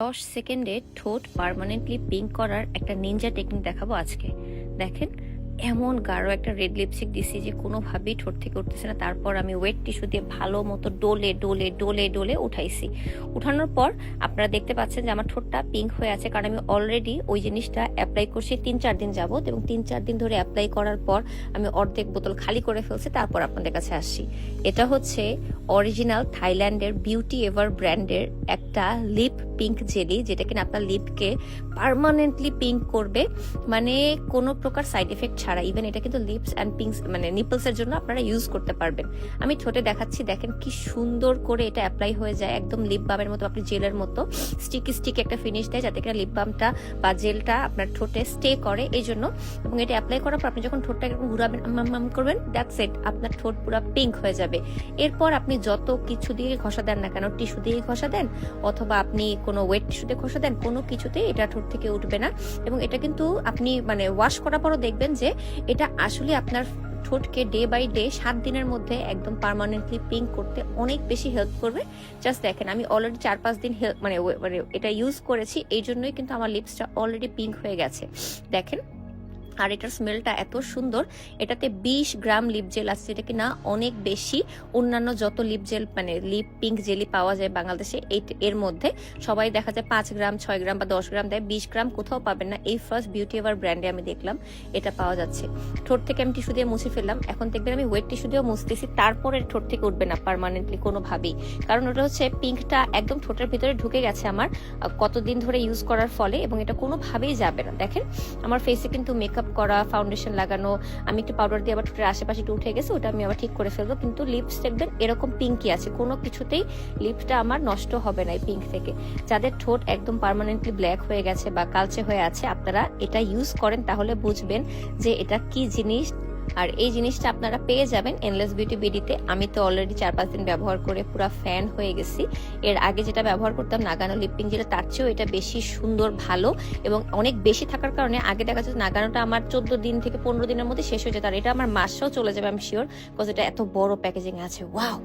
দশ সেকেন্ডে ঠোঁট পারমানেন্টলি পিঙ্ক করার একটা নিনজা টেকনিক দেখাবো আজকে। দেখেন এমন গাঢ় একটা রেড লিপস্টিক দিছি যে কোনোভাবেই ঠোঁট থেকে উঠতেছে না। তারপর আমি ওয়েট টিস্যু দিয়ে ভালো মতো ডোলে ডোলে ডোলে ডোলে উঠাইছি। উঠানোর পর আপনারা দেখতে পাচ্ছেন যে আমার ঠোঁটটা পিঙ্ক হয়ে আছে কারণ আমি অলরেডি ওই জিনিসটা অ্যাপ্লাই করছি তিন চার দিন যাবত এবং তিন চার দিন ধরে অ্যাপ্লাই করার পর আমি অর্ধেক বোতল খালি করে ফেলছি, তারপর আপনাদের কাছে আসছি। এটা হচ্ছে অরিজিনাল থাইল্যান্ডের বিউটি এভার ব্র্যান্ডের একটা লিপ পিঙ্ক জেলি যেটা কিনা আপনার লিপকে পার্মানেন্টলি পিঙ্ক করবে। মানে কোনো প্রকার সাইড এফেক্ট ছাড়া ইভেন এটা কিন্তু লিপস অ্যান্ড পিঙ্কস মানে নিপলসের জন্য আপনারা ইউজ করতে পারবেন। আমি ঠোঁটে দেখাচ্ছি, দেখেন কি সুন্দর করে এটা অ্যাপ্লাই হয়ে যায়, একদম লিপ বামের মতো, আপনি জেলের মতো। স্টিকি স্টিকি একটা ফিনিশ দেয়, যাতে কিনা লিপ বামটা বা জেলটা আপনার ঠোঁটে স্টে করে। এই জন্য এবং এটা অ্যাপ্লাই করার পর আপনি যখন ঠোঁটটা এরকম ঘুরাবেন, আম করবেন দ্যাটস ইট আপনার ঠোঁট পুরো পিঙ্ক হয়ে যাবে। এরপর আপনি যত কিছু দিয়ে ঘষা দেন না কেন টিস্যু দিয়ে ঘষা দেন, অথবা আপনি কোনো ওয়েট টিস্যু দিয়ে ঘষা দেন, কোনো কিছুতেই এটা ঠোঁট থেকে উঠবে না। এবং এটা কিন্তু আপনি মানে ওয়াশ করার পরও দেখবেন যে এটা আসলে আপনার ঠোঁটকে ডে বাই ডে সাত দিনের মধ্যে একদম পারমানেন্টলি পিঙ্ক করতে অনেক বেশি হেল্প করবে। জাস্ট দেখেন, আমি অলরেডি চার পাঁচ দিন মানে মানে এটা ইউজ করেছি, এই জন্যই কিন্তু আমার লিপসটা অলরেডি পিঙ্ক হয়ে গেছে। দেখেন আর এটার স্মেলটা এত সুন্দর, এটাতে বিশ গ্রাম লিপ জেল আছে যেটা কিনা অনেক বেশি। অন্যান্য যত লিপ জেল মানে লিপ পিঙ্ক জেলি পাওয়া যায় বাংলাদেশে এর মধ্যে সবাই দেখা যায় পাঁচ গ্রাম, ছয় গ্রাম বা দশ গ্রাম দেয়, বিশ গ্রাম কোথাও পাবেন না। এই ফার্স্ট বিউটি এভার ব্র্যান্ডে আমি দেখলাম, এটা পাওয়া যাচ্ছে। ঠোঁট থেকে আমি টিস্যু দিয়ে মুছে ফেললাম, এখন দেখবেন আমি ওয়েট টিস্যু দিয়েও মুছতেছি, তারপরে ঠোঁট থেকে উঠবে না পারমানেন্টলি কোনোভাবেই। কারণ ওটা হচ্ছে পিঙ্কটা একদম ঠোঁটের ভিতরে ঢুকে গেছে আমার কতদিন ধরে ইউজ করার ফলে, এবং এটা কোনোভাবেই যাবে না। দেখেন, আমার ফেসে কিন্তু মেকআপ করা ফাউন্ডেশন লাগানো, আমি একটু পাউডার দিয়ে আবার আশেপাশে একটু উঠে গেছে, ওটা আমি আবার ঠিক করে ফেলব। কিন্তু লিপস দেখবেন এরকম পিঙ্কি আছে, কোনো কিছুতেই লিপসটা আমার নষ্ট হবে না এই পিঙ্ক থেকে। যাদের ঠোঁট একদম পার্মানেন্টলি ব্ল্যাক হয়ে গেছে বা কালচে হয়ে আছে, আপনারা এটা ইউজ করেন, তাহলে বুঝবেন যে এটা কি জিনিস আর এই জিনিসটা আপনারা পেয়ে যাবেন এনলেস বিউটি বিডিতে। আমি তো অলরেডি চার পাঁচ দিন ব্যবহার করে পুরো ফ্যান হয়ে গেছি। এর আগে যেটা ব্যবহার করতাম নাগানো লিপিং যেটা, তার চেয়েও এটা বেশি সুন্দর, ভালো এবং অনেক বেশি থাকার কারণে আগে দেখা যাচ্ছে নাগানোটা আমার চোদ্দ দিন থেকে পনেরো দিনের মধ্যে শেষ হয়ে যেত। আর এটা আমার মাসেও চলে যাবে আমি শিওর বিকজ এটা এত বড় প্যাকেজিং আছে। ওয়াও